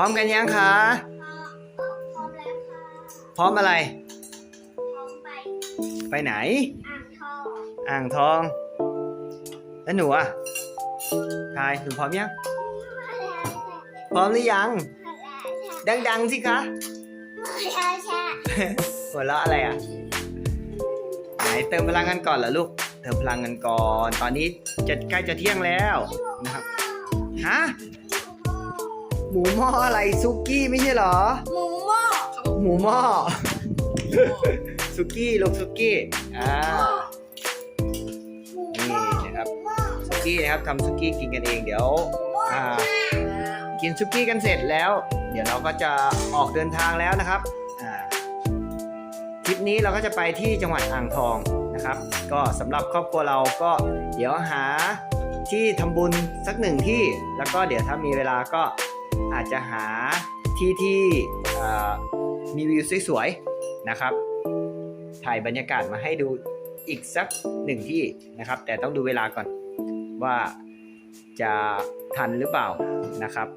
พร้อมกันยังคะพร้อมแล้วค่ะพร้อมอะไร พร้อมไปไปไหน อ่างทองอ่างทอง แล้วหนูอะทายหนูพร้อมยัง พร้อมหรือยัง ดังๆสิคะหัวเราะอะไรอะ ไหนเติมพลังกันก่อนเหรอลูก เติมพลังกันก่อน ตอนนี้จะใกล้จะเที่ยงแล้วนะครับ ฮะ หมูหม้ออะไรซุกี้ไม่ใช่เหรอ หมูหม้อหมูหม้อซุกี้ลูกซุกี้อ่านี่นะครับซุกี้นะครับทำซุกี้กินกันเองเดี๋ยวอ่ากินซุกี้กันเสร็จแล้ว เดี๋ยวเราก็จะออกเดินทางแล้วนะครับอ่าทริปนี้เราก็จะไปที่จังหวัดอ่างทองนะครับ ก็สำหรับครอบครัวเราก็เดี๋ยวหาที่ทำบุญสักหนึ่งที่ แล้วก็เดี๋ยวถ้ามีเวลาก็ อาจจะหาที่ที่มีวิวสวยๆนะครับ ถ่ายบรรยากาศมาให้ดูอีกสักหนึ่งที่นะครับ แต่ต้องดูเวลาก่อนว่าจะทันหรือเปล่านะครับ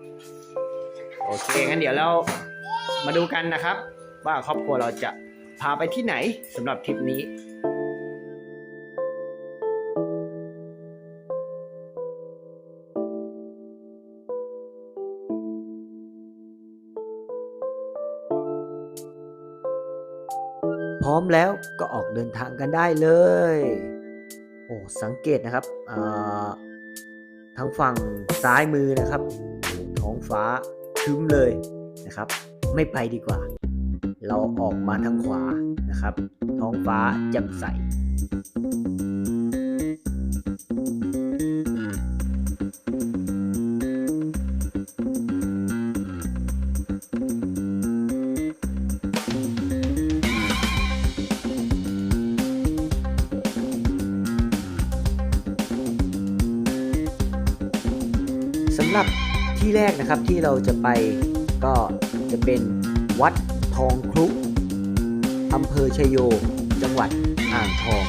โอเคงั้นเดี๋ยวเรามาดูกันนะครับ ว่าครอบครัวเราจะพาไปที่ไหนสำหรับทริปนี้ พร้อมแล้วก็ออกเดินทางกันได้เลย โอ้สังเกตนะครับทางฝั่งซ้ายมือนะครับ ท้องฟ้าคึ้มเลยนะครับ ไม่ไปดีกว่า เราออกมาทางขวานะครับ ท้องฟ้าแจ่มใสำหรับที่แรกนะครับที่เราจะไปก็จะเป็นวัดทองครุอำเภอชยโย จังหวัดอ่างทอง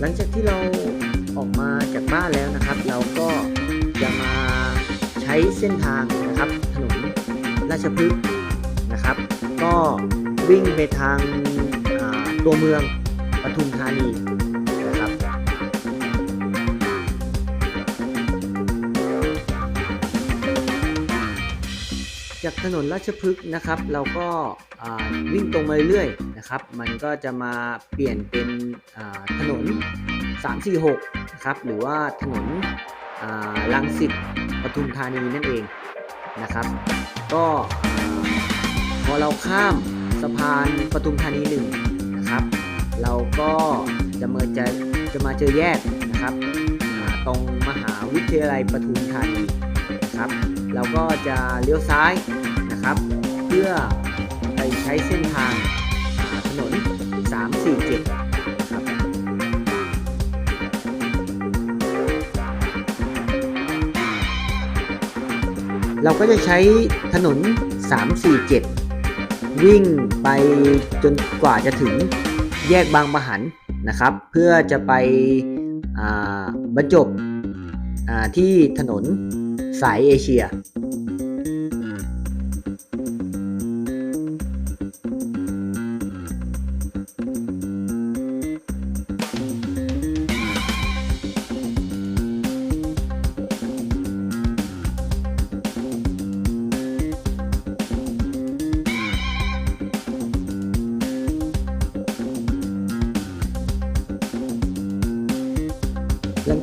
หลังจากที่เราออกมาจากบ้านแล้วนะครับ เราก็จะมาใช้เส้นทาง ราชพฤกษ์นะครับ ก็วิ่งไปทางตัวเมืองปทุมธานีนะครับ จากถนนราชพฤกษ์นะครับ เราก็วิ่งตรงมาเรื่อยๆนะครับ มันก็จะมาเปลี่ยนเป็นอ่าถนน 346 นะครับ หรือว่าถนนลังสิตปทุมธานีนั่นเอง นะครับ ก็พอเราข้ามสะพานปทุมธานีหนึ่งนะครับ เราก็จะมาจะจะมาเจอแยกนะครับอ่าตรงมหาวิทยาลัยปทุมธานีนะครับ เราก็จะเลี้ยวซ้ายนะครับ เพื่อไปใช้เส้นทางอ่าถนน 347 เราก็จะใช้ถนน 347 วิ่งไปจนกว่าจะถึงแยกบางปะหันนะครับ เพื่อจะไปบรรจบที่ถนนสายเอเชีย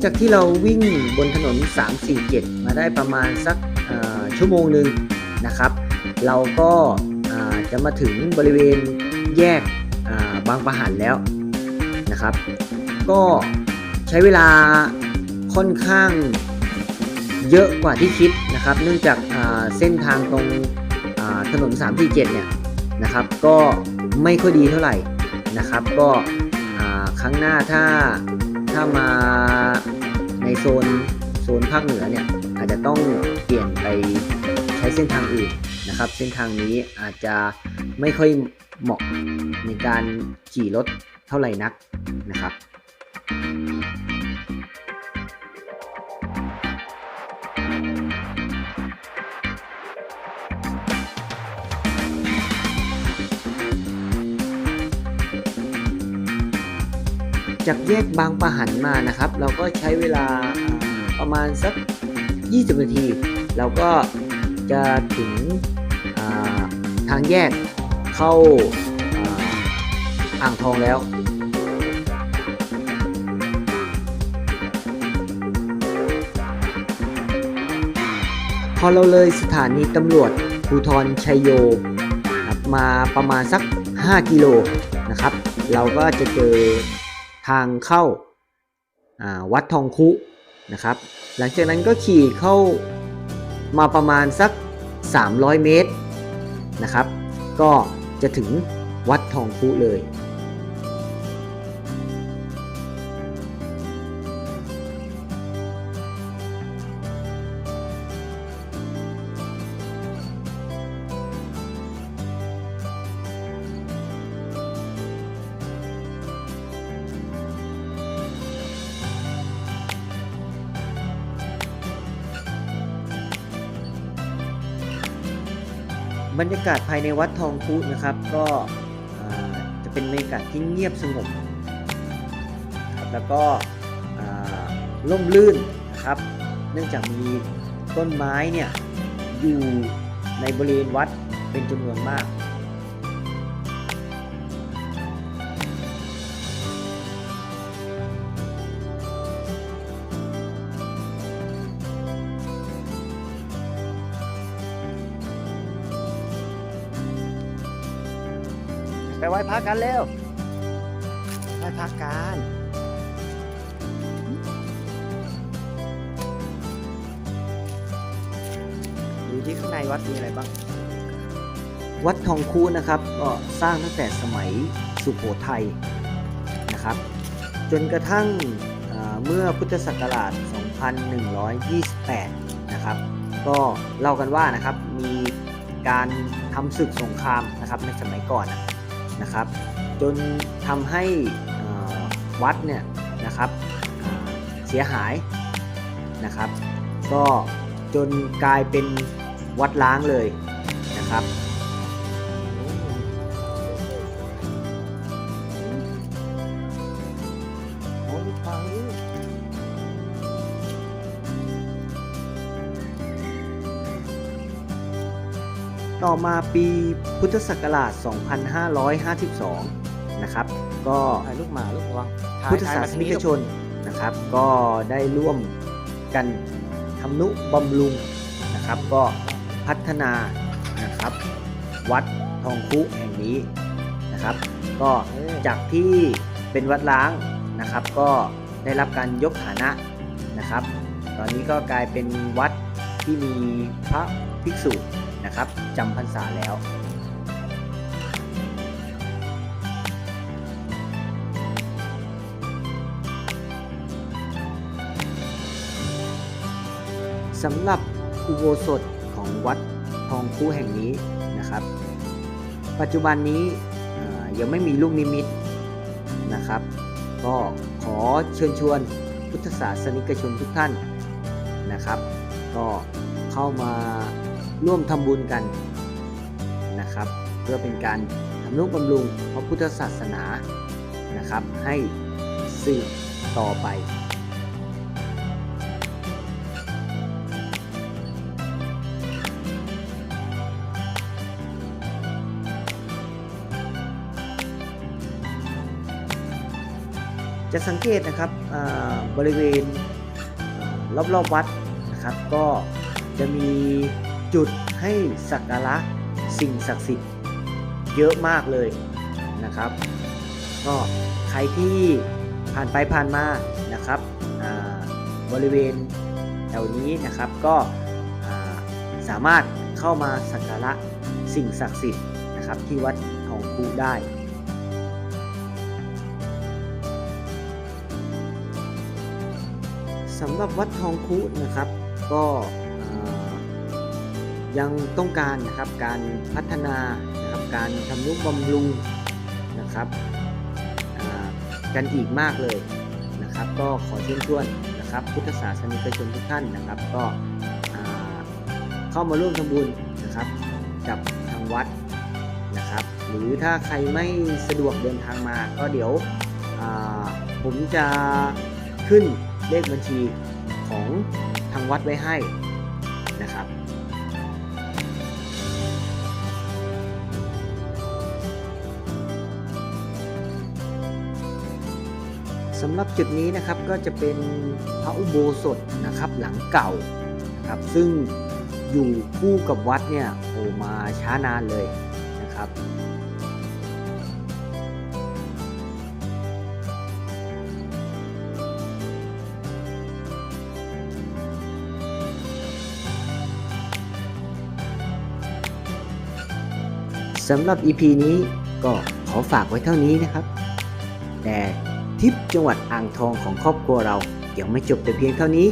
จากที่เราวิ่งบนถนน 347 มาได้ประมาณสักชั่วโมงหนึ่งนะครับ เราก็จะมาถึงบริเวณแยกบางประหันแล้วนะครับ ก็ใช้เวลาค่อนข้างเยอะกว่าที่คิดนะครับ เนื่องจากาเส้นทางตรงถนน 347 เนี่ยนะครับ ก็ไม่ค่อยดีเท่าไหร่นะครับ ก็ครั้งหน้าถ้า ถ้ามาในโซนโซนภาคเหนือเนี่ยอาจจะต้องเปลี่ยนไปใช้เส้นทางอื่นนะครับ เส้นทางนี้อาจจะไม่ค่อยเหมาะในการขี่รถเท่าไหร่นักนะครับ จากแยกบางปะหันมานะครับ เราก็ใช้เวลาประมาณสัก 20 นาที เราก็จะถึงทางแยกเข้าอ่างทองแล้วพอเราเลยสถานีตำรวจภูทรชัยโยมาประมาณสัก 5 กิโลนะครับ เราก็จะเจอ ทางเข้าวัดทองคุนะครับ หลังจากนั้นก็ขี่เข้ามาประมาณสัก 300 เมตรนะครับ ก็จะถึงวัดทองคุเลย บรรยากาศภายในวัดทองคุนะครับ ก็จะเป็นบรรยากาศที่เงียบสงบครับแล้วก็ล่มลื่นนะครับ เนื่องจากมีต้นไม้เนี่ยอยู่ในบริเวณวัดเป็นจำนวนมาก ไปไหว้พระกันเร็วไหว้พระกันดูที่ข้างในวัดมีอะไรบ้าง วัดทองคูนะครับก็สร้างตั้งแต่สมัยสุโขทัยนะครับ จนกระทั่งเอ่อเมื่อพุทธศักราช 2128 นะครับ ก็เล่ากันว่านะครับมีการทำศึกสงครามนะครับในสมัยก่อนนะ นะครับ จนทำให้วัดเนี่ยนะครับเสียหายนะครับ ก็จนกลายเป็นวัดล้างเลยนะครับ ต่อมาปีพุทธศักราช 2552 นะครับ ก็ถ่ายลูกหมาลูกวังพุทธศาสนิกชนนะครับ ก็ได้ร่วมกันทำนุบำรุงนะครับ ก็พัฒนานะครับ วัดทองคุแห่งนี้นะครับ ก็จากที่เป็นวัดล้างนะครับ ก็ได้รับการยกฐานะนะครับ ตอนนี้ก็กลายเป็นวัดที่มีพระภิกษุ นะครับจำพรรษาแล้ว สำหรับอุโบสถของวัดทองคู่แห่งนี้นะครับ ปัจจุบันนี้ยังไม่มีลูกนิมิตนะครับ ก็ขอเชิญชวนพุทธศาสนิกชนทุกท่านนะครับ ก็เข้ามา ร่วมทำบุญกันนะครับ เพื่อเป็นการทำนุบำรุงพระพุทธศาสนานะครับ ให้สืบต่อไปจะสังเกตนะครับบริเวณรอบๆวัดนะครับ ก็จะมี จุดให้สักการะสิ่งศักดิ์สิทธิ์เยอะมากเลยนะครับ ก็ใครที่ผ่านไปผ่านมานะครับบริเวณแถวนี้นะครับก็สามารถเข้ามาสักการะสิ่งศักดิ์สิทธิ์นะครับที่วัดทองคูได้สำหรับวัดทองคุนะครับ ก็ ยังต้องการนะครับการพัฒนานะครับการทำนุบำรุงนะครับกันอีกมากเลยนะครับ ก็ขอเชิญชวนนะครับพุทธศาสนิกชนทุกท่านนะครับ ก็เข้ามาร่วมทำบุญนะครับกับทางวัดนะครับ หรือถ้าใครไม่สะดวกเดินทางมา ก็เดี๋ยวผมจะขึ้นเลขบัญชีของทางวัดไว้ให้นะครับ สำหรับจุดนี้นะครับก็จะเป็นพระอุโบสถนะครับหลังเก่านะครับซึ่งอยู่คู่กับวัดเนี่ยโอมาช้านานเลยนะครับสำหรับ EP นี้ก็ขอฝากไว้เท่านี้นะครับ แต่ ทริปจังหวัดอ่างทองของครอบครัวเรายังไม่จบแต่เพียงเท่านี้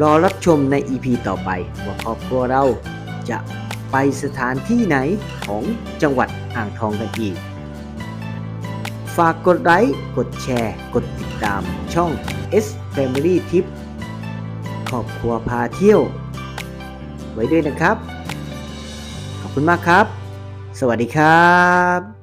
รอรับชมใน EP ต่อไปว่าครอบครัวเราจะไปสถานที่ไหนของจังหวัดอ่างทองกันอีก ฝากกดไลค์ กดแชร์ กดติดตามช่อง S Family Tip ครอบครัวพาเที่ยว ไว้ด้วยนะครับ ขอบคุณมากครับ สวัสดีครับ